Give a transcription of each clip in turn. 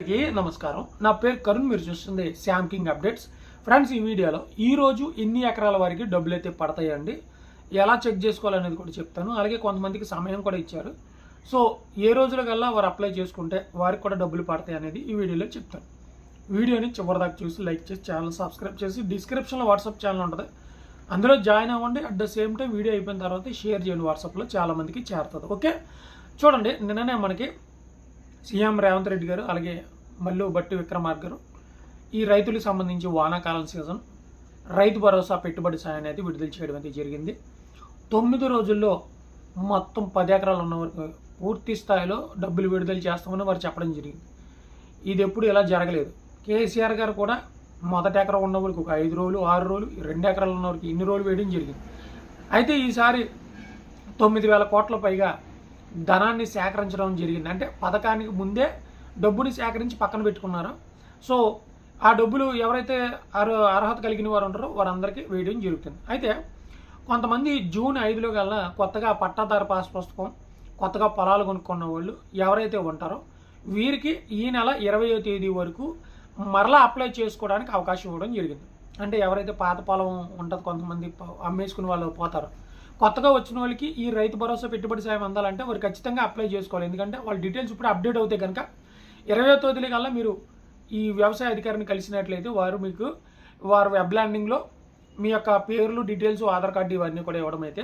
అందరికీ నమస్కారం. నా పేరు కరుణ్ మీరు చూస్తుంది శామ్ కింగ్ అప్డేట్స్ ఫ్రెండ్స్ ఈ వీడియోలో ఈ రోజు ఎన్ని ఎకరాల వారికి డబ్బులు అయితే పడతాయండి? ఎలా చెక్ చేసుకోవాలనేది కూడా చెప్తాను. అలాగే కొంతమందికి సమయం కూడా ఇచ్చారు. సో ఏ రోజుల కల్లా వారు అప్లై చేసుకుంటే వారికి కూడా డబ్బులు పడతాయి అనేది ఈ వీడియోలో చెప్తాను. వీడియోని చివరిదాకా చూసి లైక్ చేసి ఛానల్ సబ్స్క్రైబ్ చేసి డిస్క్రిప్షన్లో వాట్సాప్ ఛానల్ ఉంటుంది. అందులో జాయిన్ అవ్వండి. At the same time video అయిపోయిన తర్వాత షేర్ చేయండి. వాట్సాప్లో చాలామందికి చేరుతుంది. ఓకే? చూడండి నిన్ననే మనకి సీఎం రేవంత్ రెడ్డి గారు అలాగే మల్లు బట్టి విక్రమార్క గారు ఈ రైతులకు సంబంధించి వానాకాలం సీజన్ రైతు భరోసా పెట్టుబడి సాయం అనేది విడుదల చేయడం అయితే జరిగింది. తొమ్మిది రోజుల్లో మొత్తం పది ఎకరాలు ఉన్న వరకు పూర్తి స్థాయిలో డబ్బులు విడుదల చేస్తామని వారు చెప్పడం జరిగింది. ఇది ఎప్పుడు ఇలా జరగలేదు. కేసీఆర్ గారు కూడా మొదటి ఎకరం ఉన్న వాళ్ళకి ఒక ఐదు రోజులు ఆరు రోజులు రెండు ఎకరాలు ఉన్న వరకు ఇన్ని రోజులు వేయడం జరిగింది. అయితే ఈసారి తొమ్మిది వేల కోట్ల పైగా ధనాన్ని సేకరించడం జరిగింది. అంటే పథకానికి ముందే డబ్బుని సేకరించి పక్కన పెట్టుకున్నారు. సో ఆ డబ్బులు ఎవరైతే అర్హత కలిగిన వారు ఉంటారో వారందరికీ వేయడం జరుగుతుంది. అయితే కొంతమంది జూన్ ఐదులో కల్లా కొత్తగా పట్టాదారు పాస్ పుస్తకం కొత్తగా పొలాలు కొనుక్కున్న వాళ్ళు ఎవరైతే ఉంటారో వీరికి ఈ నెల ఇరవయో తేదీ వరకు మరలా అప్లై చేసుకోవడానికి అవకాశం ఇవ్వడం జరిగింది. అంటే ఎవరైతే పాత పొలం ఉంటుంది కొంతమంది అమ్మేసుకుని వాళ్ళు పోతారు. కొత్తగా వచ్చిన వాళ్ళకి ఈ రైతు భరోసా పెట్టుబడి సాయం అందాలంటే వారు ఖచ్చితంగా అప్లై చేసుకోవాలి. ఎందుకంటే వాళ్ళ డీటెయిల్స్ ఇప్పుడు అప్డేట్ అవుతాయి కనుక ఇరవై తేదీ కల్లా మీరు ఈ వ్యవసాయ అధికారిని కలిసినట్లయితే వారు మీకు వారు వెబ్ ల్యాండింగ్లో మీ యొక్క పేర్లు డీటెయిల్స్ ఆధార్ కార్డు ఇవన్నీ కూడా ఇవ్వడం అయితే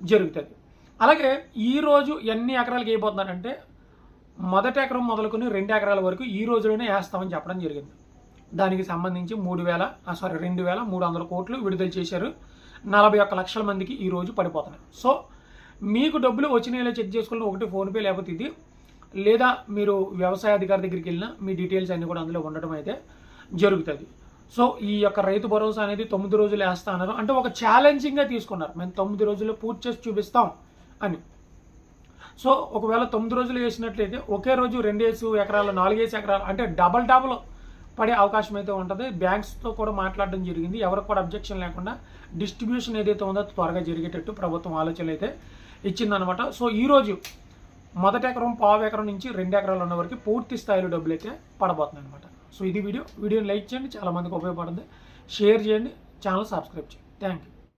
జరుగుతుంది. అలాగే ఈ రోజు ఎన్ని ఎకరాలకు వేయబోతున్నారంటే మొదటి ఎకరం మొదలుకొని రెండు ఎకరాల వరకు ఈ రోజులోనే వేస్తామని చెప్పడం జరిగింది. దానికి సంబంధించి మూడు వేల సారీ రెండు వేల మూడు వందల కోట్లు విడుదల చేశారు నలభై ఒక్క లక్షల మందికి ఈ రోజు పడిపోతున్నాయి. సో మీకు డబ్బులు వచ్చినాయో చెక్ చేసుకున్న ఒకటి ఫోన్పే లేకపోతే ఇది. లేదా మీరు వ్యవసాయ అధికారి దగ్గరికి వెళ్ళినా మీ డీటెయిల్స్ అన్నీ కూడా అందులో ఉండటం అయితే జరుగుతుంది. సో ఈ యొక్క రైతు భరోసా అనేది తొమ్మిది రోజులు వేస్తా అన్నారు. అంటే ఒక ఛాలెంజింగ్గా తీసుకున్నారు. మేము తొమ్మిది రోజుల్లో పూర్తి చేసి చూపిస్తాం అని. సో ఒకవేళ తొమ్మిది రోజులు వేసినట్లయితే ఒకే రోజు రెండేసి ఎకరాలు నాలుగేసి ఎకరాలు అంటే డబల్ డబల్ పడే అవకాశం అయితే ఉంటుంది. బ్యాంక్స్తో కూడా మాట్లాడడం జరిగింది. ఎవరికి కూడా అబ్జెక్షన్ లేకుండా డిస్ట్రిబ్యూషన్ ఏదైతే ఉందో త్వరగా జరిగేటట్టు ప్రభుత్వం ఆలోచనలు అయితే ఇచ్చిందనమాట సో ఈరోజు మొదటి ఎకరం పావు ఎకరం నుంచి రెండు ఎకరాలు ఉన్న వరకు పూర్తి స్థాయిలో డబ్బులు అయితే పడబోతున్నాయి అనమాట సో ఇది వీడియో. వీడియోని లైక్ చేయండి. చాలామందికి ఉపయోగపడుతుంది. షేర్ చేయండి. ఛానల్ సబ్స్క్రైబ్ చేయండి. Thank you